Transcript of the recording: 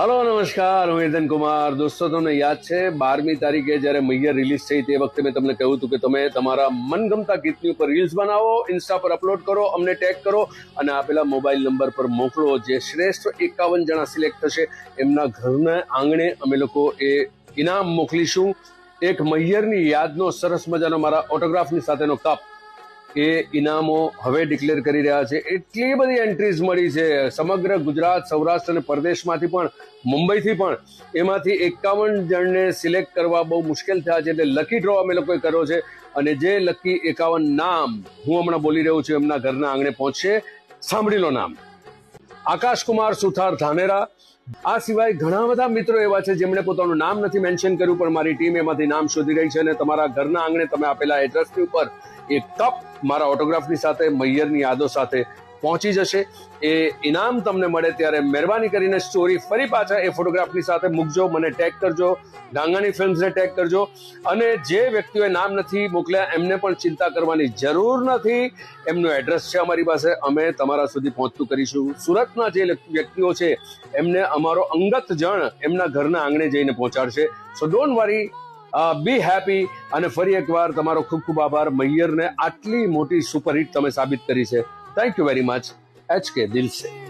Hello, નમસ્કાર. હું હિતન કુમાર. દોસ્તો, તમને યાદ છે, બારમી તારીખે જ્યારે મૈયર રિલીઝ થઈ તે વખતે મેં તમને કહ્યું હતું કે તમે તમારા મનગમતા ગીતની ઉપર રીલ્સ બનાવો ઇન્સ્ટા પર અપલોડ કરો, અમને ટેગ કરો અને આપેલા મોબાઈલ નંબર પર મોકલો, જે શ્રેષ્ઠ એકાવન જણા સિલેક્ટ થશે એમના ઘરના આંગણે અમે લોકો એ ઇનામ મોકલીશું. એક મૈયરની યાદનો સરસ મજાનો મારા ઓટોગ્રાફની સાથેનો કપ એ ઇનામો હવે ડિક્લેર કરી રહ્યા છે. એટલી બધી એન્ટ્રીઝ મળી છે. સમગ્ર ગુજરાત, સૌરાષ્ટ્ર અને પરદેશમાંથી પણ, મુંબઈથી પણ. એમાંથી એકાવન જણને સિલેક્ટ કરવા બહુ મુશ્કેલ થયા છે. એટલે લકી ડ્રો અમે લોકોએ કર્યો છે. અને જે લકી એકાવન નામ હું હમણાં બોલી રહ્યો છું એમના ઘરના આંગણે પહોંચશે. સાંભળી લો નામ. આકાશ કુમાર સુથાર ધાનેરા. આ સિવાય ઘણા બધા મિત્રો એવા છે જેમણે પોતાનું નામ નથી મેન્શન કર્યું, પણ મારી ટીમ એમાંથી નામ શોધી રહી છે અને તમારા ઘરના આંગણે તમે આપેલા એડ્રેસની ઉપર એક કપ મારા ઓટોગ્રાફની સાથે, મૈયરની યાદો સાથે પહોંચી જશે. એ ઇનામ તમને મળે ત્યારે મહેરબાની કરીને સ્ટોરી ફરી પાછા એ ફોટોગ્રાફની સાથે મૂકજો, મને ટેગ કરજો ડાંગાની ફિલ્મ્સને ટેગ કરજો. અને જે વ્યક્તિઓએ નામ નથી મોકલ્યા, એમને પણ ચિંતા કરવાની જરૂર નથી. એમનું એડ્રેસ છે અમારી પાસે. અમે તમારા સુધી પહોંચતું કરીશું. સુરતના જે વ્યક્તિઓ છે, એમને અમારો અંગત જણ એમના ઘરના આંગણે જઈને પહોંચાડશે. સો ડોન્ટ વરી બી હેપી અને ફરી એકવાર તમારો ખૂબ ખૂબ આભાર. મૈયરને આટલી મોટી સુપરહિટ તમે સાબિત કરી છે. Thank you very much H K દિલ સે